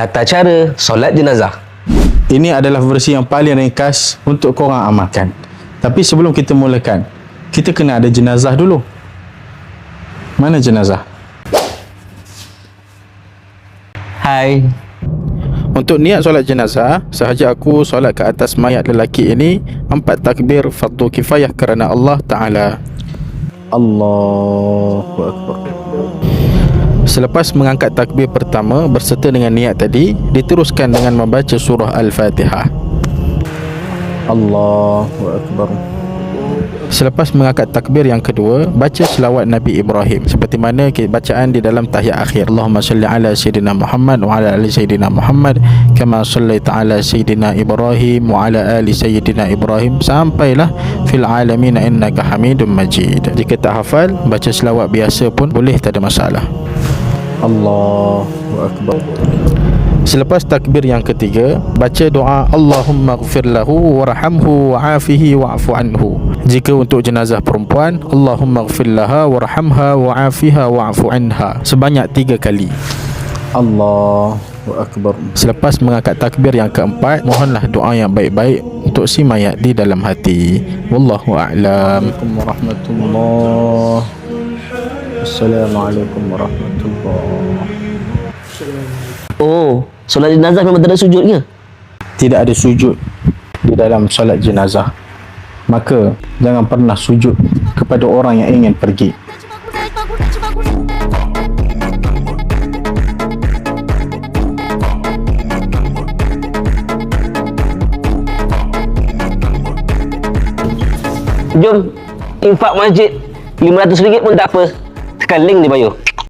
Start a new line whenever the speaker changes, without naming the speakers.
tata cara solat jenazah.
Ini adalah versi yang paling ringkas untuk korang amalkan. Tapi sebelum kita mulakan, kita kena ada jenazah dulu. Mana jenazah?
Hai.
Untuk niat solat jenazah, sahaja aku solat ke atas mayat lelaki ini empat takbir fardu kifayah kerana Allah Ta'ala. Allahu Akbar. Selepas mengangkat takbir pertama berserta dengan niat tadi, diteruskan dengan membaca surah Al-Fatihah. Allahu Akbar. Selepas mengangkat takbir yang kedua, baca selawat Nabi Ibrahim seperti mana bacaan di dalam tahiyat akhir. Allahumma salli ala sayyidina Muhammad wa ala ali sayyidina Muhammad kama sallaita ala sayyidina Ibrahim wa ala ali sayyidina Ibrahim sampailah fil alamin innaka Hamidum Majid. Jika tak hafal, baca selawat biasa pun boleh tak ada masalah. Allahu akbar. Selepas takbir yang ketiga, baca doa Allahumma gfir lahu warhamhu wa'afihi wa'fu anhu. Jika untuk jenazah perempuan, Allahumma gfir laha warhamha wa'afiha wa'fu anha. Sebanyak tiga kali. Allahu Akbar. Selepas mengangkat takbir yang keempat, mohonlah doa yang baik-baik untuk si mayat di dalam hati. Wallahu a'lam. Assalamualaikum warahmatullahi Assalamualaikum warahmatullahi
Oh, solat jenazah memang tak ada sujudnya.
tidak ada sujud di dalam solat jenazah maka jangan pernah sujud kepada orang yang ingin pergi
Jom infak masjid RM500 pun tak apa. Tekan link di bio.